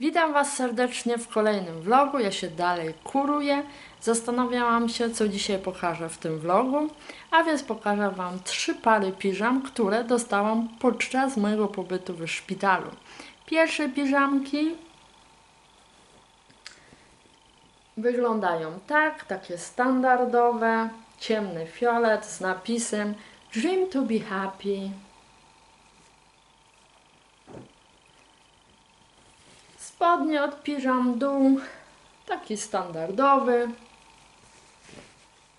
Witam Was serdecznie w kolejnym vlogu. Ja się dalej kuruję. Zastanawiałam się, co dzisiaj pokażę w tym vlogu, a więc pokażę Wam trzy pary piżam, które dostałam podczas mojego pobytu w szpitalu. Pierwsze piżamki wyglądają tak, takie standardowe, ciemny fiolet z napisem Dream to be happy. Spodnie od piżam dół, taki standardowy.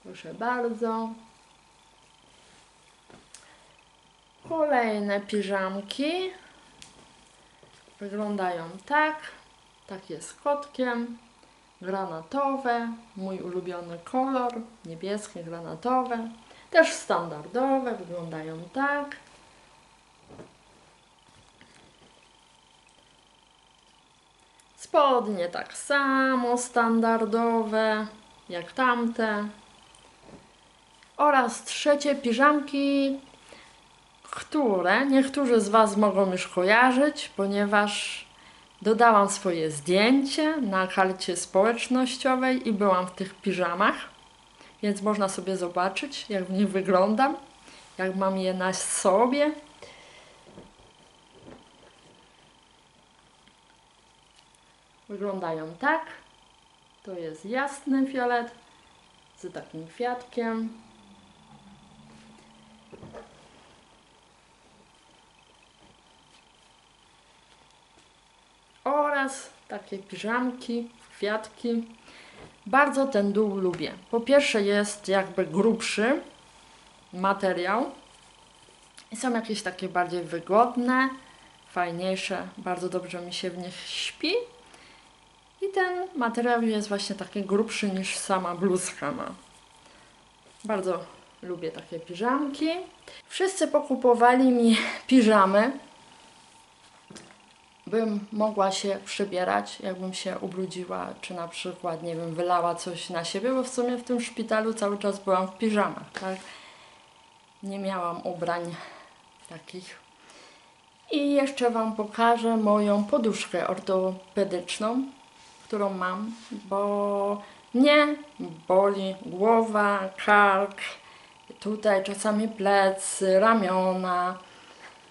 Proszę bardzo. Kolejne piżamki wyglądają tak. Takie z kotkiem. Granatowe, mój ulubiony kolor, niebieskie, granatowe. Też standardowe, wyglądają tak. Spodnie tak samo, standardowe, jak tamte. Oraz trzecie piżamki, które niektórzy z Was mogą już kojarzyć, ponieważ dodałam swoje zdjęcie na karcie społecznościowej i byłam w tych piżamach, więc można sobie zobaczyć, jak w nich wyglądam, jak mam je na sobie. Wyglądają tak. To jest jasny fiolet z takim kwiatkiem. Oraz takie piżamki, kwiatki. Bardzo ten dół lubię. Po pierwsze jest jakby grubszy materiał. I są jakieś takie bardziej wygodne, fajniejsze. Bardzo dobrze mi się w nich śpi. I ten materiał jest właśnie taki grubszy niż sama bluzka ma. Bardzo lubię takie piżamki. Wszyscy pokupowali mi piżamy, bym mogła się przybierać, jakbym się ubrudziła, czy na przykład, nie wiem, wylała coś na siebie, bo w sumie w tym szpitalu cały czas byłam w piżamach, tak? Nie miałam ubrań takich. I jeszcze Wam pokażę moją poduszkę ortopedyczną, którą mam, bo mnie boli głowa, kark, tutaj czasami plecy, ramiona,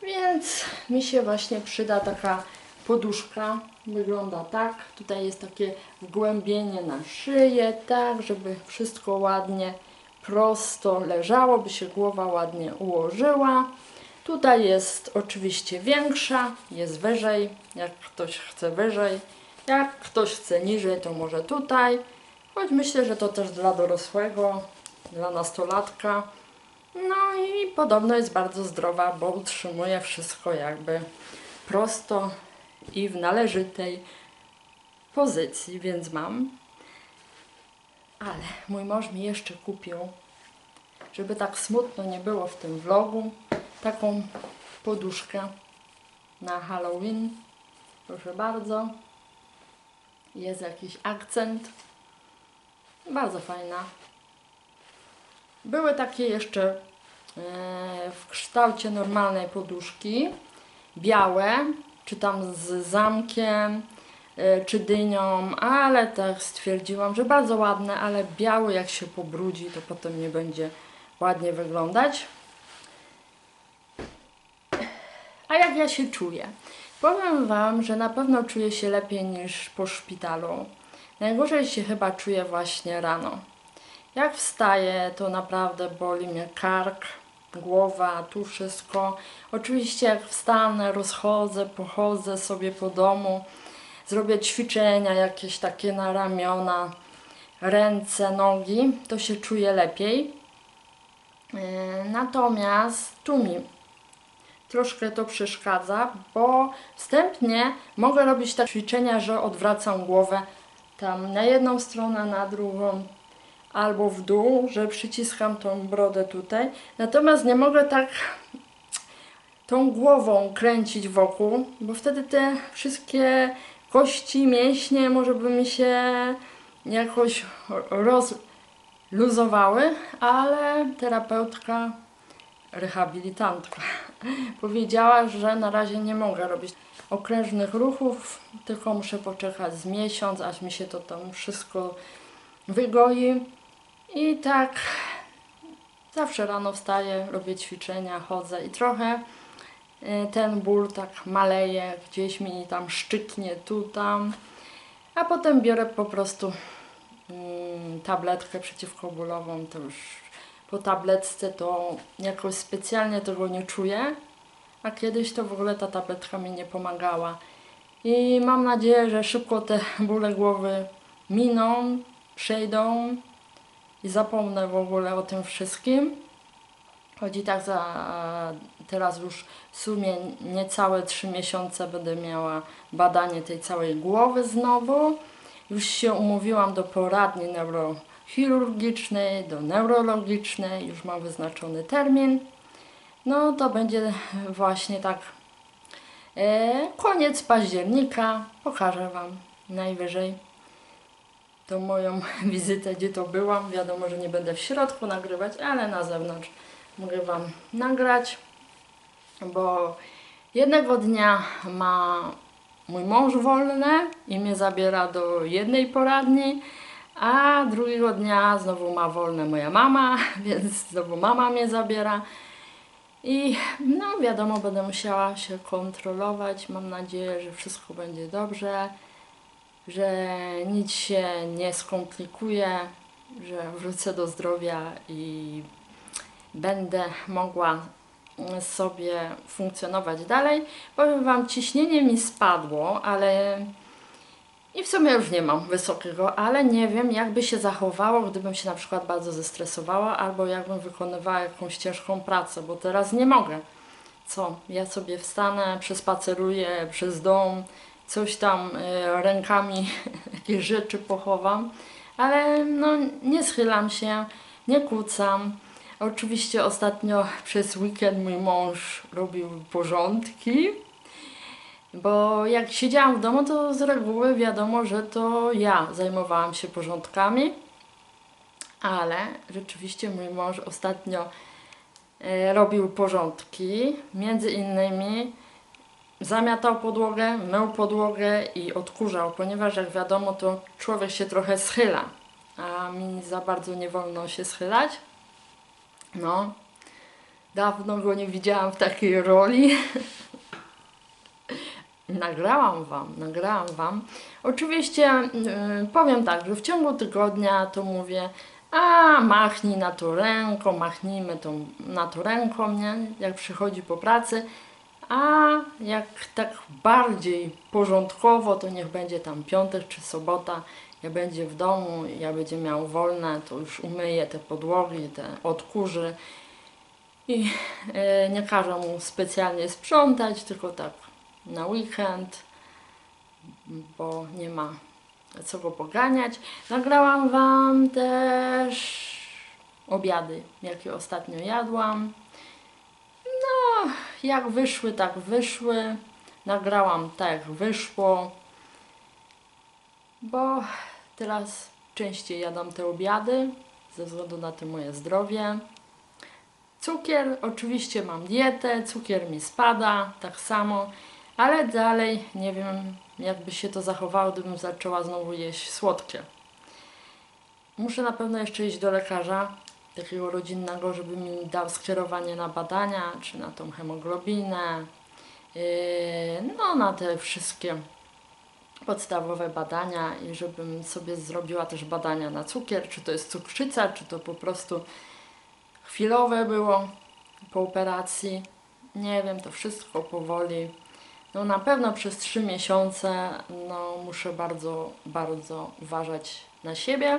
więc mi się właśnie przyda taka poduszka. Wygląda tak. Tutaj jest takie wgłębienie na szyję, tak, żeby wszystko ładnie prosto leżało, by się głowa ładnie ułożyła. Tutaj jest oczywiście większa, jest wyżej, jak ktoś chce wyżej. Jak ktoś chce niżej, to może tutaj. Choć myślę, że to też dla dorosłego, dla nastolatka. No i podobno jest bardzo zdrowa, bo utrzymuje wszystko jakby prosto i w należytej pozycji, więc mam. Ale mój mąż mi jeszcze kupił, żeby tak smutno nie było w tym vlogu, taką poduszkę na Halloween. Proszę bardzo. Jest jakiś akcent. Bardzo fajna. Były takie jeszcze e, w kształcie normalnej poduszki, białe, czy tam z zamkiem, e, czy dynią, ale tak stwierdziłam, że bardzo ładne, ale biały jak się pobrudzi, to potem nie będzie ładnie wyglądać. A jak ja się czuję? Powiem Wam, że na pewno czuję się lepiej niż po szpitalu. Najgorzej się chyba czuję właśnie rano. Jak wstaję, to naprawdę boli mnie kark, głowa, tu wszystko. Oczywiście jak wstanę, rozchodzę, pochodzę sobie po domu, zrobię ćwiczenia jakieś takie na ramiona, ręce, nogi, to się czuję lepiej. Yy, Natomiast tu mi troszkę to przeszkadza, bo wstępnie mogę robić takie ćwiczenia, że odwracam głowę tam na jedną stronę, na drugą, albo w dół, że przyciskam tą brodę tutaj. Natomiast nie mogę tak tą głową kręcić wokół, bo wtedy te wszystkie kości, mięśnie może by mi się jakoś rozluzowały, ale terapeutka, rehabilitantka powiedziała, że na razie nie mogę robić. okrężnych ruchów, tylko muszę poczekać z miesiąc, aż mi się to tam wszystko wygoi. I tak zawsze rano wstaję, robię ćwiczenia, chodzę i trochę e, ten ból tak maleje, gdzieś mi tam szczyknie tu, tam. A potem biorę po prostu mm, tabletkę przeciwkobólową, to już po tabletce to jakoś specjalnie tego nie czuję, a kiedyś to w ogóle ta tabletka mi nie pomagała. I mam nadzieję, że szybko te bóle głowy miną, przejdą i zapomnę w ogóle o tym wszystkim. Chodzi tak za teraz już w sumie niecałe 3 miesiące będę miała badanie tej całej głowy znowu. Już się umówiłam do poradni neurochirurgicznej, do neurologicznej, już mam wyznaczony termin. No to będzie właśnie tak e, koniec października. Pokażę Wam najwyżej tą moją wizytę, gdzie to byłam. Wiadomo, że nie będę w środku nagrywać, ale na zewnątrz mogę Wam nagrać, bo jednego dnia ma mój mąż wolne i mnie zabiera do jednej poradni, a drugiego dnia znowu ma wolne moja mama, więc znowu mama mnie zabiera. I no wiadomo, będę musiała się kontrolować. Mam nadzieję, że wszystko będzie dobrze, że nic się nie skomplikuje, że wrócę do zdrowia i będę mogła sobie funkcjonować dalej. Powiem Wam, ciśnienie mi spadło, ale i w sumie już nie mam wysokiego, ale nie wiem, jakby się zachowało, gdybym się na przykład bardzo zestresowała, albo jakbym wykonywała jakąś ciężką pracę, bo teraz nie mogę. Co? Ja sobie wstanę, przespaceruję przez dom, coś tam y, rękami, jakieś rzeczy pochowam, ale no nie schylam się, nie kłócam. Oczywiście ostatnio przez weekend mój mąż robił porządki, bo jak siedziałam w domu, to z reguły wiadomo, że to ja zajmowałam się porządkami, ale rzeczywiście mój mąż ostatnio e, robił porządki, między innymi zamiatał podłogę, mył podłogę i odkurzał, ponieważ jak wiadomo, to człowiek się trochę schyla, a mi za bardzo nie wolno się schylać. No, dawno go nie widziałam w takiej roli. nagrałam Wam, nagrałam Wam. Oczywiście yy, powiem tak, że w ciągu tygodnia to mówię, a machnij na to ręką, machnijmy tą, na to ręką, nie? Jak przychodzi po pracy. A jak tak bardziej porządkowo, to niech będzie tam piątek czy sobota, ja będzie w domu, ja będzie miał wolne, to już umyję te podłogi, te odkurzy i yy, nie każę mu specjalnie sprzątać, tylko tak na weekend, bo nie ma co go poganiać. Nagrałam Wam też obiady, jakie ostatnio jadłam. No, jak wyszły, tak wyszły. Nagrałam tak, wyszło, bo teraz częściej jadam te obiady ze względu na to moje zdrowie. Cukier, oczywiście mam dietę, cukier mi spada, tak samo. Ale dalej nie wiem, jakby się to zachowało, gdybym zaczęła znowu jeść słodkie. Muszę na pewno jeszcze iść do lekarza, takiego rodzinnego, żeby mi dał skierowanie na badania, czy na tą hemoglobinę, yy, no na te wszystkie podstawowe badania i żebym sobie zrobiła też badania na cukier, czy to jest cukrzyca, czy to po prostu chwilowe było po operacji. Nie wiem, to wszystko powoli no na pewno przez trzy miesiące no, muszę bardzo, bardzo uważać na siebie.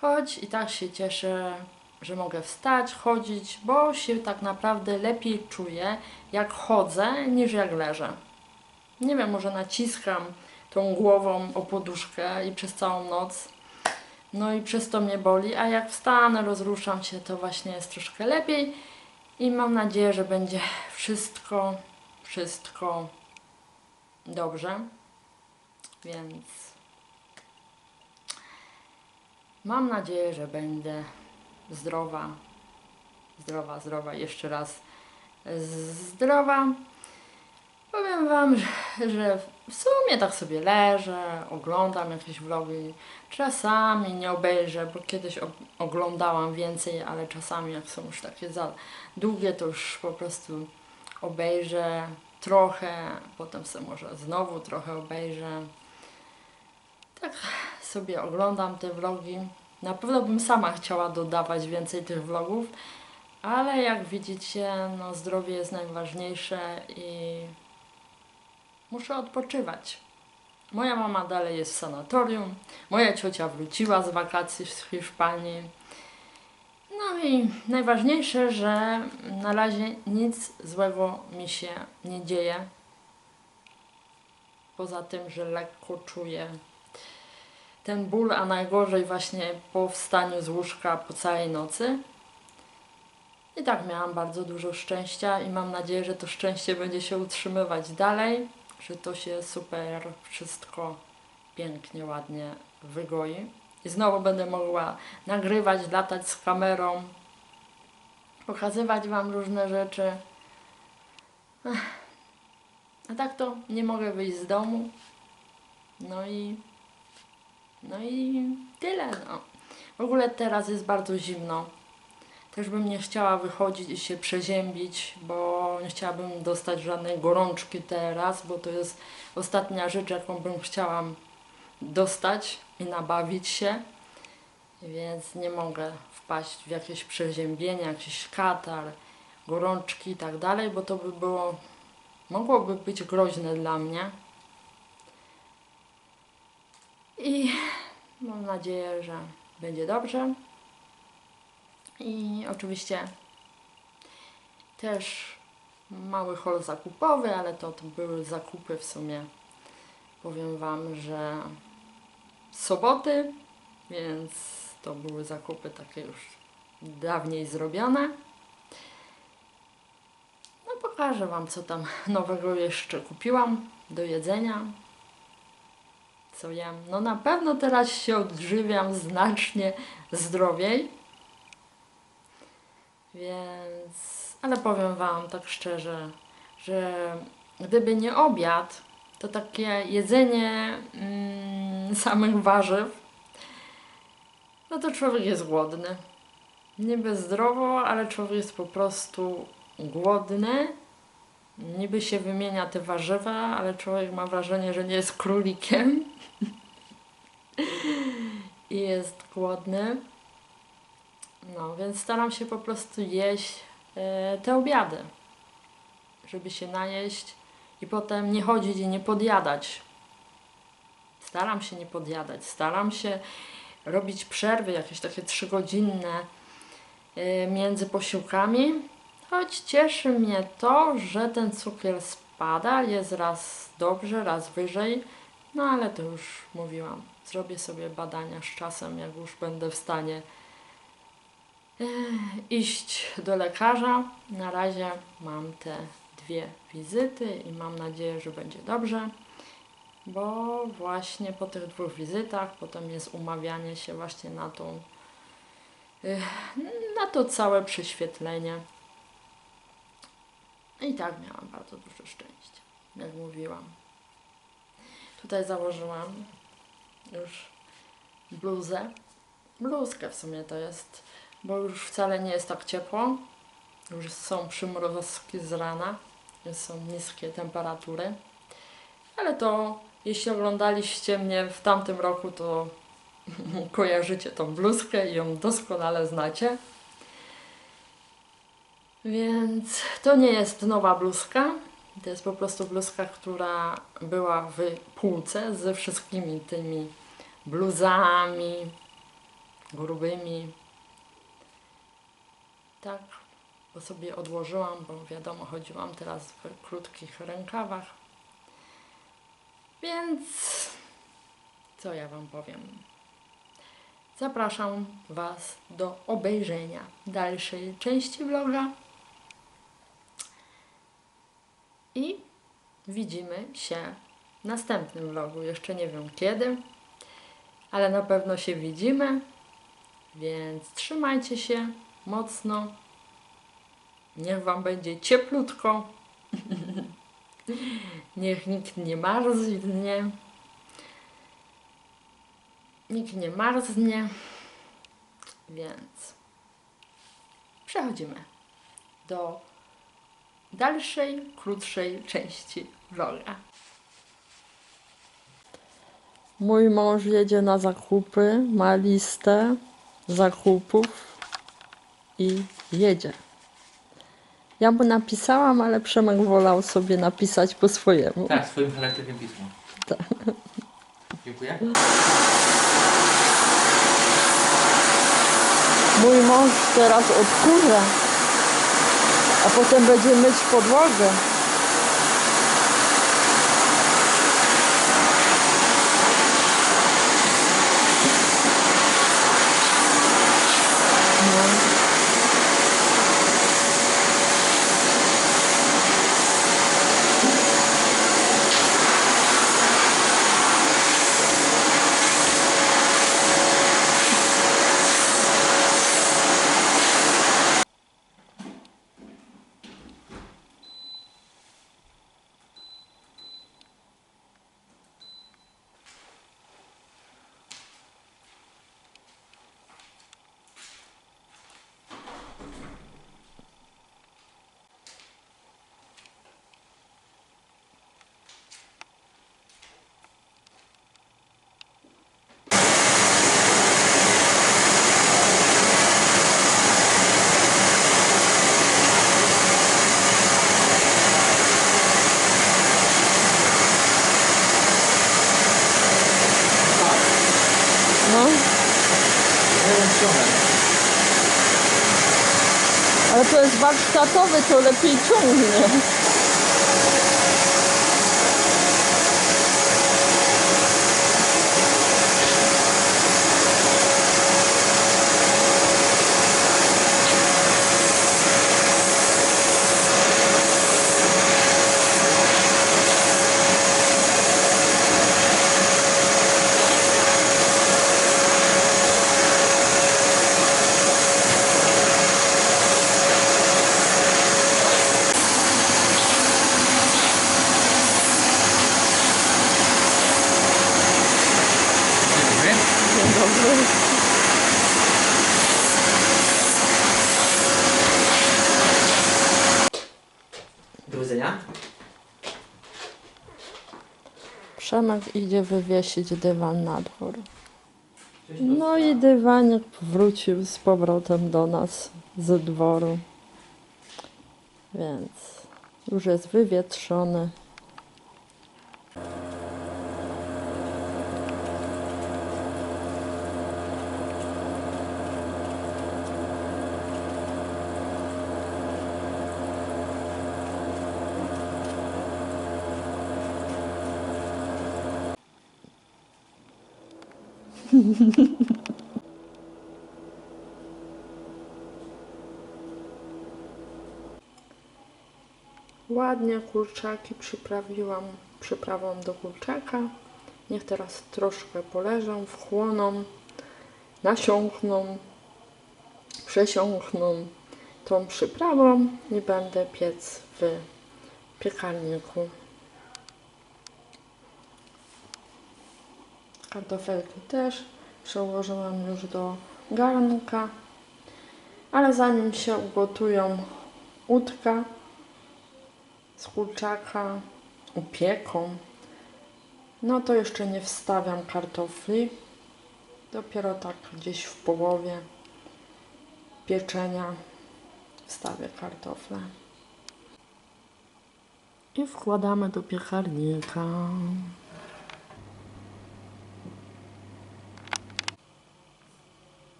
Choć i tak się cieszę, że mogę wstać, chodzić, bo się tak naprawdę lepiej czuję, jak chodzę, niż jak leżę. Nie wiem, może naciskam tą głową o poduszkę i przez całą noc. No i przez to mnie boli, a jak wstanę, rozruszam się, to właśnie jest troszkę lepiej i mam nadzieję, że będzie wszystko wszystko dobrze, więc mam nadzieję, że będę zdrowa, zdrowa, zdrowa, jeszcze raz zdrowa. Powiem Wam, że, że w sumie tak sobie leżę, oglądam jakieś vlogi. Czasami nie obejrzę, bo kiedyś oglądałam więcej, ale czasami jak są już takie za długie, to już po prostu obejrzę trochę, potem sobie może znowu trochę obejrzę. Tak sobie oglądam te vlogi. Na pewno bym sama chciała dodawać więcej tych vlogów, ale jak widzicie, no zdrowie jest najważniejsze i muszę odpoczywać. Moja mama dalej jest w sanatorium, moja ciocia wróciła z wakacji z Hiszpanii. No i najważniejsze, że na razie nic złego mi się nie dzieje. Poza tym, że lekko czuję ten ból, a najgorzej właśnie po wstaniu z łóżka po całej nocy. I tak miałam bardzo dużo szczęścia i mam nadzieję, że to szczęście będzie się utrzymywać dalej, że to się super wszystko pięknie, ładnie wygoi. I znowu będę mogła nagrywać, latać z kamerą, pokazywać Wam różne rzeczy. A tak to nie mogę wyjść z domu. No i no i tyle. No. W ogóle teraz jest bardzo zimno. Też bym nie chciała wychodzić i się przeziębić, bo nie chciałabym dostać żadnej gorączki teraz, bo to jest ostatnia rzecz, jaką bym chciała dostać i nabawić się. Więc nie mogę wpaść w jakieś przeziębienie, jakiś katar, gorączki i tak dalej, bo to by było, mogłoby być groźne dla mnie. I mam nadzieję, że będzie dobrze. I oczywiście też mały hol zakupowy, ale to, to były zakupy w sumie. Powiem Wam, że soboty, więc to były zakupy takie już dawniej zrobione. No pokażę Wam, co tam nowego jeszcze kupiłam do jedzenia co jem. No na pewno teraz się odżywiam znacznie zdrowiej. Więc, ale powiem Wam tak szczerze, że gdyby nie obiad, to takie jedzenie mm, samych warzyw, no to człowiek jest głodny. Niby zdrowo, ale człowiek jest po prostu głodny. Niby się wymienia te warzywa, ale człowiek ma wrażenie, że nie jest królikiem i jest głodny. No, więc staram się po prostu jeść e, te obiady, żeby się najeść i potem nie chodzić i nie podjadać. Staram się nie podjadać, staram się robić przerwy jakieś takie trzygodzinne e, między posiłkami, choć cieszy mnie to, że ten cukier spada, jest raz dobrze, raz wyżej, no ale to już mówiłam. Zrobię sobie badania z czasem, jak już będę w stanie e, iść do lekarza. Na razie mam te dwie wizyty i mam nadzieję, że będzie dobrze, bo właśnie po tych dwóch wizytach potem jest umawianie się właśnie na tą e, na to całe prześwietlenie. I tak miałam bardzo dużo szczęścia, jak mówiłam. Tutaj założyłam już bluzę. Bluzkę w sumie to jest, bo już wcale nie jest tak ciepło. Już są przymrozki z rana, są niskie temperatury. Ale to, jeśli oglądaliście mnie w tamtym roku, to kojarzycie tą bluzkę i ją doskonale znacie. Więc to nie jest nowa bluzka. To jest po prostu bluzka, która była w półce ze wszystkimi tymi bluzami grubymi. Tak, bo sobie odłożyłam, bo wiadomo, chodziłam teraz w krótkich rękawach. Więc co ja Wam powiem? Zapraszam Was do obejrzenia dalszej części vloga. I widzimy się w następnym vlogu. Jeszcze nie wiem kiedy, ale na pewno się widzimy. Więc trzymajcie się mocno. Niech Wam będzie cieplutko. Niech nikt nie marznie. Nikt nie marznie. Więc przechodzimy do dalszej, krótszej części vloga. Mój mąż jedzie na zakupy, ma listę zakupów i jedzie. Ja mu napisałam, ale Przemek wolał sobie napisać po swojemu. Tak, swoim charakterem pismo. Tak. Dziękuję. Mój mąż teraz odkurza, a potem będzie myć podłogę. No. no, Jeden ściągam. ale to jest warsztatowy, to lepiej ciągnie. Dzień Przemek idzie wywiesić dywan na dwór. No i dywanik wrócił z powrotem do nas z dworu. Więc już jest wywietrzony. Ładnie kurczaki przyprawiłam przyprawą do kurczaka. Niech teraz troszkę poleżą, wchłoną, nasiąkną, przesiąkną tą przyprawą i będę piec w piekarniku. Kartofelki też przełożyłam już do garnka, ale zanim się ugotują udka z kurczaka, upieką, no to jeszcze nie wstawiam kartofli. Dopiero tak gdzieś w połowie pieczenia wstawię kartofle. I wkładamy do piekarnika.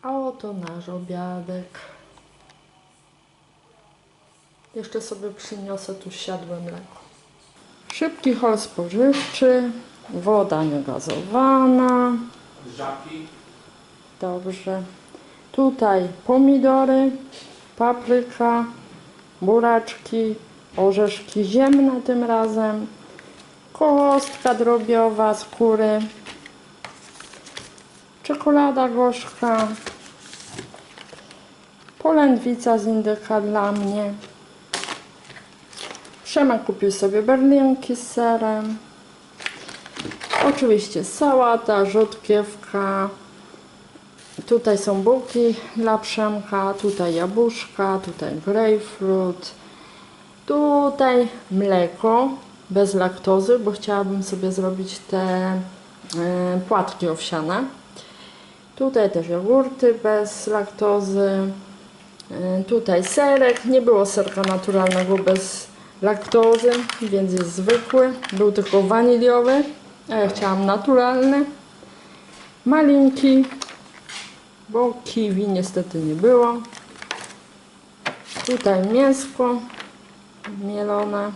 A oto nasz obiadek. Jeszcze sobie przyniosę tu siadłe mleko. Szybki hol spożywczy, woda niegazowana. Żabki. Dobrze. Tutaj pomidory, papryka, buraczki, orzeszki ziemne tym razem, kołostka drobiowa z kury, czekolada gorzka, polędwica z indyka dla mnie, Przemek kupił sobie berlinki z serem. Oczywiście sałata, rzodkiewka. Tutaj są bułki dla Przemka, tutaj jabłuszka, tutaj grapefruit. Tutaj mleko bez laktozy, bo chciałabym sobie zrobić te e, płatki owsiane. Tutaj też jogurty bez laktozy. E, Tutaj serek. Nie było serka naturalnego bez laktozy, więc jest zwykły. Był tylko waniliowy, a ja chciałam naturalny. Malinki, bo kiwi niestety nie było. Tutaj mięsko mielone.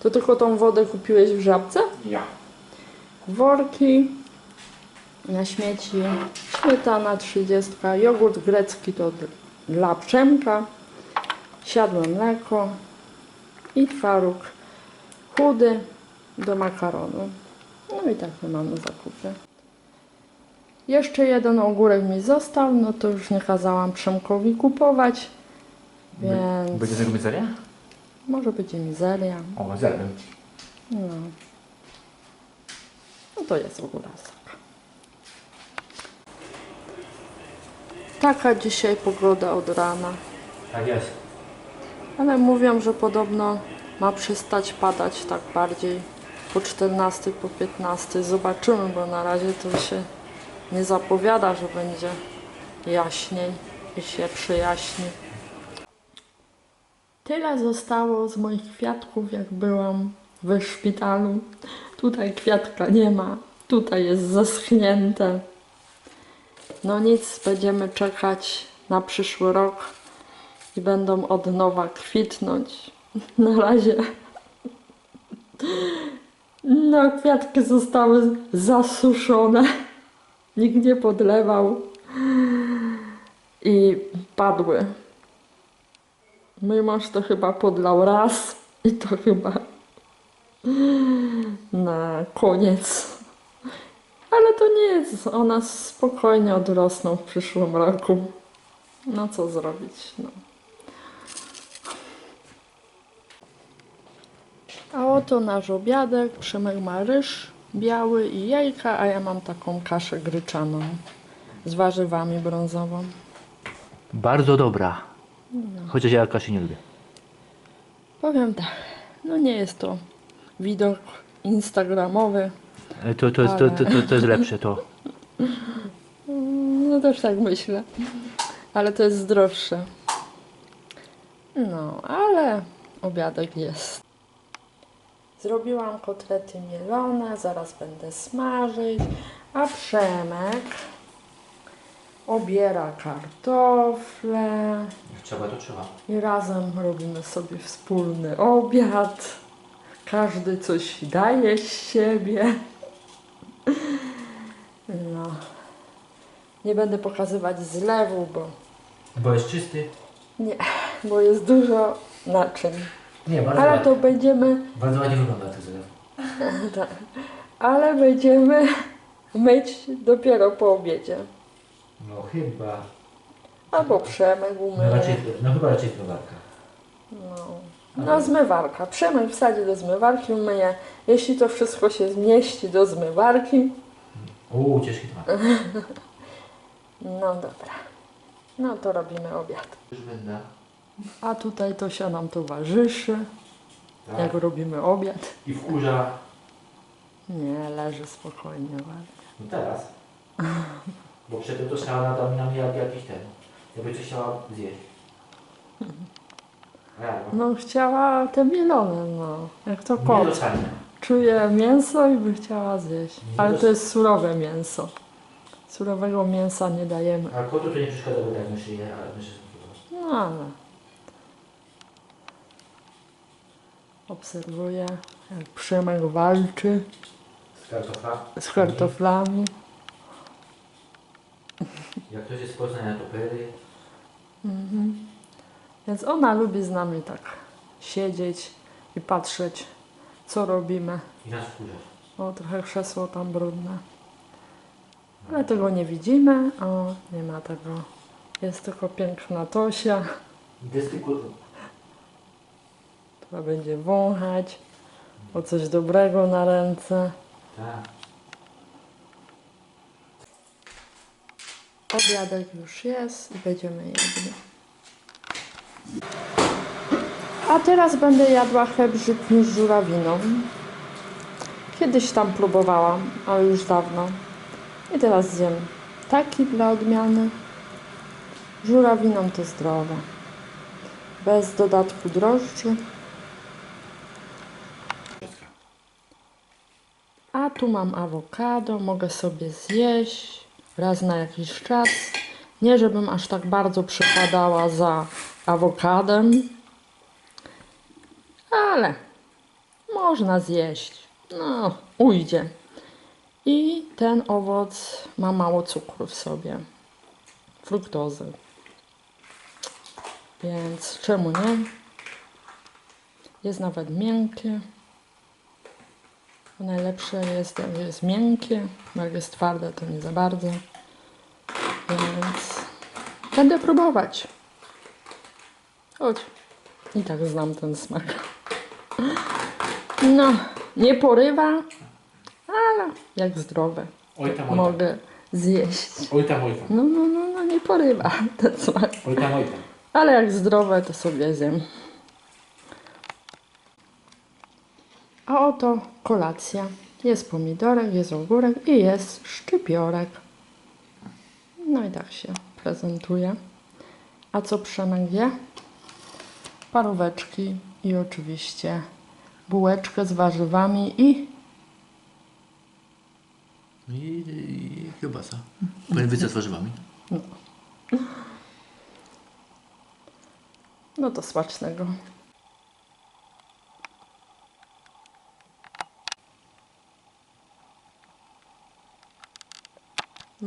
To tylko tą wodę kupiłeś w żabce? Ja. worki na śmieci, śmietana 30, jogurt grecki to dla Przemka, siadłe mleko i twaróg chudy do makaronu. No i tak my mamy zakupy. Jeszcze jeden ogórek mi został, no to już nie kazałam Przemkowi kupować, więc Będzie tego mizeria? może będzie mizeria. O, zjadłem. No. No to jest ogórasek. Taka dzisiaj pogoda od rana. Tak jest. Ale mówią, że podobno ma przestać padać tak bardziej po 14, po 15. Zobaczymy, bo na razie to się nie zapowiada, że będzie jaśniej i się przyjaśni. Tyle zostało z moich kwiatków, jak byłam we szpitalu. Tutaj kwiatka nie ma, tutaj jest zaschnięte. No nic, będziemy czekać na przyszły rok i będą od nowa kwitnąć. Na razie. No, kwiatki zostały zasuszone. Nikt nie podlewał i padły. Mój mąż to chyba podlał raz i to chyba na koniec. Ale to nie jest, one spokojnie odrosną w przyszłym roku. No co zrobić, no. A oto nasz obiadek. Przemek ma ryż biały i jajka, a ja mam taką kaszę gryczaną z warzywami brązową. Bardzo dobra. Chociaż ja kaszy nie lubię. Powiem tak, no nie jest to widok instagramowy. To, to, jest, to, to, to, to jest lepsze, to. No też tak myślę. Ale to jest zdrowsze. No, ale obiadek jest. Zrobiłam kotlety mielone, zaraz będę smażyć, a Przemek obiera kartofle Trzeba to trzeba. i razem robimy sobie wspólny obiad. Każdy coś daje z siebie. No. Nie będę pokazywać zlewu, bo, Bo jest czysty. nie, bo jest dużo naczyń. Nie, bardzo Ale ładnie. to będziemy, Bardzo ładnie wygląda ten zlew. tak, ale będziemy myć dopiero po obiedzie. No chyba. Albo Przemek No, raczej, no chyba raczej zmywarka. No. No zmywarka. Przemek wsadzi do zmywarki, umyje. Jeśli to wszystko się zmieści do zmywarki, Uuu, ciężki temat. no dobra. No to robimy obiad. Już będę. A tutaj to się nam towarzyszy, Tak. jak robimy obiad. I wkurza. Nie, leży spokojnie. ładnie. No teraz. Bo przedtem to stała na mnie jak jakiś ten. Jakby coś chciała zjeść. Ja, no. Chciała te mielone, no. Jak to kot. Czuje mięso i by chciała zjeść. Ale to jest surowe mięso. Surowego mięsa nie dajemy. A kotu to nie przeszkadza, bo tak my szyję, ale my się No ale. Obserwuję, jak Przemek walczy Z kartofla. z kartoflami. Jak ktoś jest z Poznania, to pyry. Mhm. Więc ona lubi z nami tak siedzieć i patrzeć, co robimy. I nas wkurzać. O, trochę krzesło tam brudne. Ale tego nie widzimy. O, nie ma tego. Jest tylko piękna Tosia. Gestykul... Chyba będzie wąchać. O coś dobrego na ręce. Tak. Obiadek już jest i będziemy jedli. A teraz będę jadła chleb żytni z żurawiną. Kiedyś tam próbowałam, ale już dawno. I teraz zjem taki dla odmiany. Żurawiną to zdrowe. Bez dodatku drożdży. A tu mam awokado, mogę sobie zjeść raz na jakiś czas. Nie, żebym aż tak bardzo przypadała za awokadem, ale można zjeść. No, ujdzie. I ten owoc ma mało cukru w sobie, fruktozy. Więc czemu nie? Jest nawet miękkie. Najlepsze jest, jak jest miękkie, jak jest twarde, to nie za bardzo. Więc będę próbować. Chodź. I tak znam ten smak. No, nie porywa, ale jak zdrowe. Oj tam, oj tam. Mogę zjeść. Oj tam, oj tam. No, no, no, no, nie porywa ten smak. Oj tam, oj tam. Ale jak zdrowe, to sobie zjem. A oto kolacja. Jest pomidorek, jest ogórek i jest szczypiorek. No i tak się prezentuje. A co Przemek? Paróweczki i oczywiście bułeczkę z warzywami i I, i kiełbasa. Pędwica z warzywami. no to smacznego.